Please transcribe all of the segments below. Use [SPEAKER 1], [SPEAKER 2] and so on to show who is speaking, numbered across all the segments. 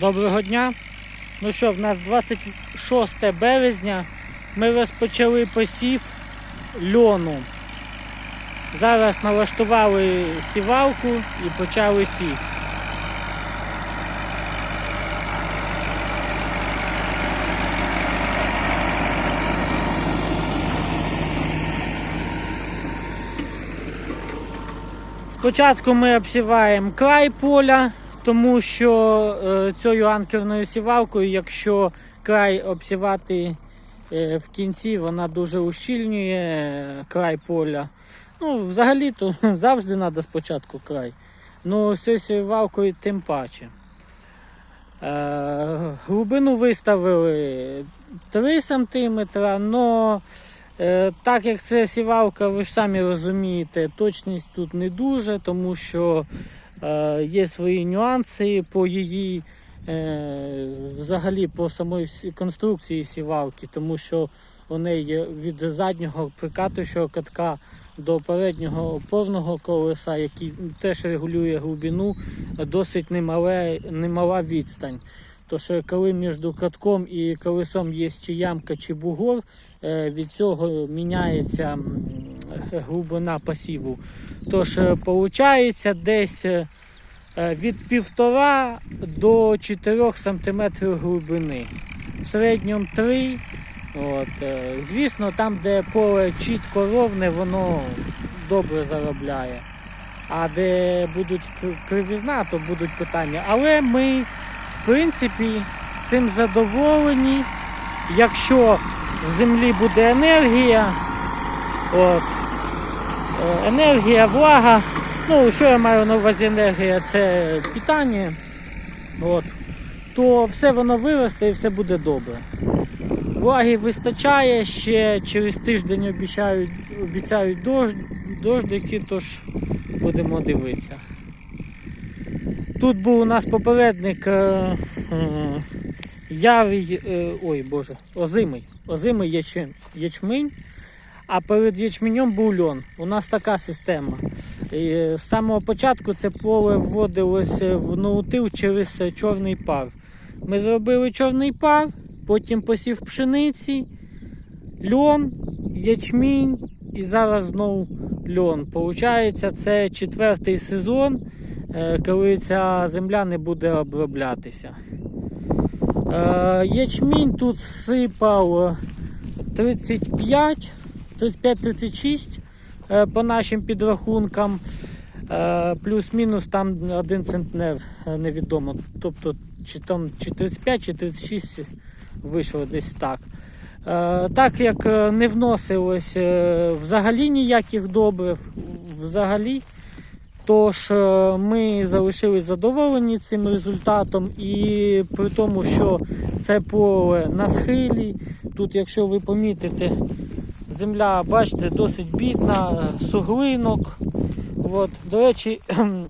[SPEAKER 1] Доброго дня. Ну що, в нас 26 березня. Ми розпочали посів льону. Зараз налаштували сівалку і почали сів. Спочатку ми обсіваємо край поля, тому що е, цією анкерною сівалкою, якщо край обсівати е, в кінці, вона дуже ущільнює е, край поля. Ну, взагалі-то завжди треба спочатку край. Ну, з цією сівалкою тим паче. Е, глибину виставили 3 см, але Е, Так як це сівалка, ви ж самі розумієте, точність тут не дуже, тому що є свої нюанси по її е, взагалі по самої конструкції сівалки, тому що у неї від заднього прикатуючого катка до переднього опорного колеса, який теж регулює глибину, досить немале, немала відстань. Тож, коли між катком і колесом є чи ямка, чи бугор, е, від цього міняється глибина посіву. Тож, виходить, десь е, е, від 1,5 до 4 см глибини. В середньому 3. От, е, звісно, там, де поле чітко ровне, воно добре заробляє. А де будуть кривізна, то будуть питання. Але ми, в принципі, цим задоволені. Якщо в землі буде енергія, от, е, енергія, влага, ну що я маю на увазі енергія, це питання, от, то все воно виросте і все буде добре. Влаги вистачає, ще через тиждень обіцяють, обіцяють дощ, дождики, тож будемо дивитися. Тут був у нас попередник е, е, явий, е, ой Боже, озимий. Озимий ячмень, а перед ячменем був льон. У нас така система. І з самого початку це поле вводилось е, в ноутил через чорний пар. Ми зробили чорний пар, потім посів пшениці, льон, ячмінь і зараз знову льон. Получається, це четвертий сезон, е, коли ця земля не буде оброблятися. Е, Ячмінь тут сипав 35, 35-36 е, по нашим підрахункам. Е, Плюс-мінус там один центнер е, невідомо. Тобто чи там 35, чи 36 вийшло десь так. Так як не вносилось взагалі ніяких добрив, взагалі. Тож ми залишились задоволені цим результатом, і при тому, що це поле на схилі. Тут, якщо ви помітите, земля, бачите, досить бідна, суглинок. От. До речі,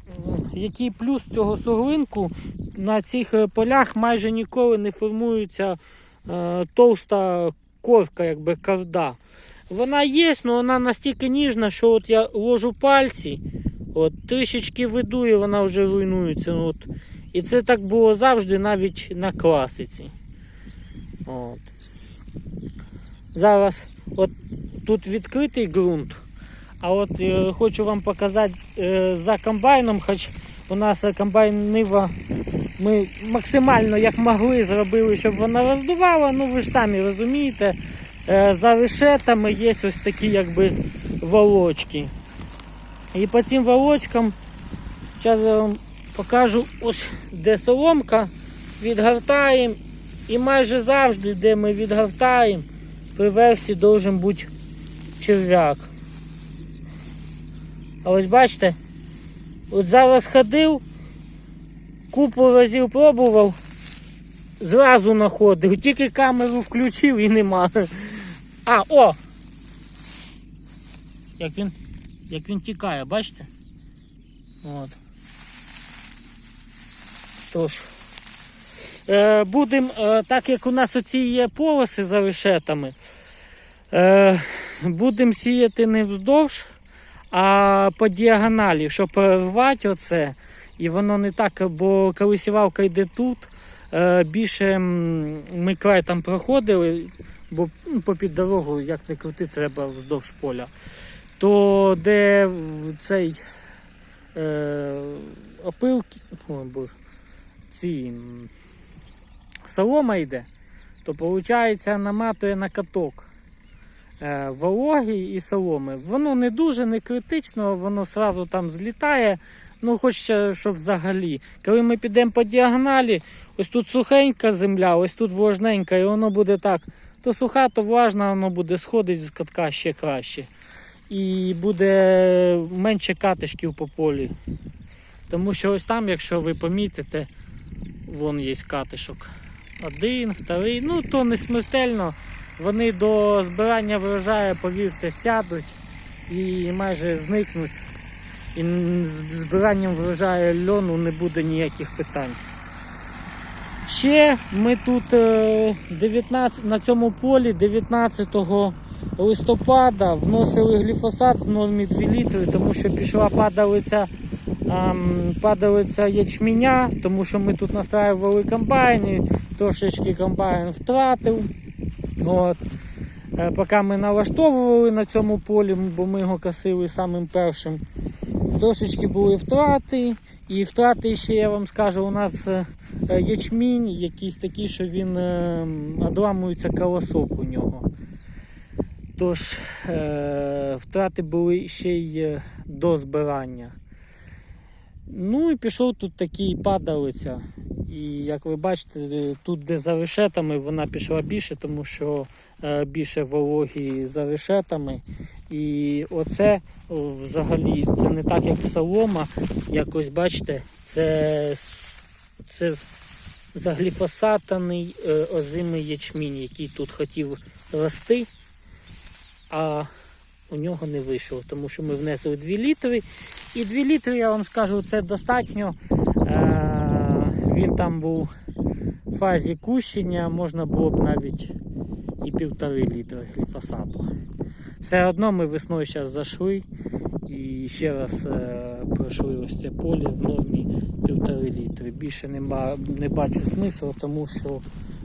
[SPEAKER 1] який плюс цього суглинку, на цих е, полях майже ніколи не формується е, товста корка, якби карда. Вона є, але вона настільки ніжна, що от я ложу пальці. От, трішечки веду і вона вже руйнується. ну, От. І це так було завжди навіть на класиці. От. Зараз от тут відкритий ґрунт. А от е, хочу вам показати е, за комбайном, хоч у нас комбайн Нива ми максимально як могли зробили, щоб вона роздувала. Ну ви ж самі розумієте, е, за решетами є ось такі якби волочки. І по цим волочкам зараз я вам покажу ось де соломка, відгортаємо. І майже завжди, де ми відгортаємо, при версі должен бути черв'як. А ось бачите, от зараз ходив, купу разів пробував, зразу знаходив, тільки камеру включив і нема. А, о! Як він, як він тікає, бачите? От. Тож. Е, будемо, е, так як у нас оці є полоси за решетами, е, будемо сіяти не вздовж, а по діагоналі, щоб перервати оце. І воно не так, бо коли сівалка йде тут, е, більше ми край там проходили, бо ну, попід дорогу, як не крути, треба вздовж поля. То де цей е, опилки, ой, боже, ці солома йде, то виходить наматує на каток е, вологі і соломи. Воно не дуже не критично, воно сразу там злітає. Ну, хочеться, щоб взагалі. Коли ми підемо по діагоналі, ось тут сухенька земля, ось тут влажненька, і воно буде так. То суха, то влажна, воно буде сходити з катка ще краще. І буде менше катишків по полі. Тому що ось там, якщо ви помітите, вон є катишок. Один, вторий, ну то не смертельно. Вони до збирання врожаю, повірте, сядуть і майже зникнуть. І з збиранням врожаю льону не буде ніяких питань. Ще ми тут е, 19, на цьому полі 19 листопада вносили гліфосат в нормі 2 літри, тому що пішла падалиця, падалиця ячменя, тому що ми тут настраювали комбайни, трошечки комбайн втратив. От. Е, Поки ми налаштовували на цьому полі, бо ми його косили самим першим, трошечки були втрати. І втрати ще я вам скажу, у нас е, е, ячмінь якийсь такий, що він одламується колосок у нього. Тож втрати були ще й до збирання. Ну і пішов тут такий падалиця. І як ви бачите, е, тут де за решетами вона пішла більше, тому що е, більше вологі за решетами. І оце взагалі це не так, як солома. Якось бачите, це, це загліфосатаний е, озимий ячмінь, який тут хотів рости, а у нього не вийшло, тому що ми внесли 2 літри. І 2 літри, я вам скажу, це достатньо. Він там був в фазі кущення, можна було б навіть і півтори літри гліфосату. Все одно ми весною зараз зайшли і ще раз е, пройшли ось це поле в нормі півтори літри. Більше нема, не бачу смислу, тому що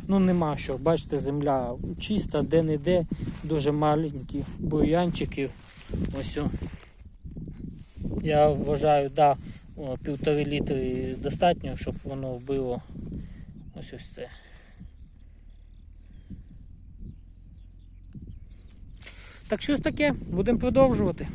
[SPEAKER 1] ну, нема що. Бачите, земля чиста, де-не-де, дуже маленькі бур'янчики. Ось. Я вважаю, да, півтори літри достатньо, щоб воно вбило ось ось це. Так щось таке, будемо продовжувати.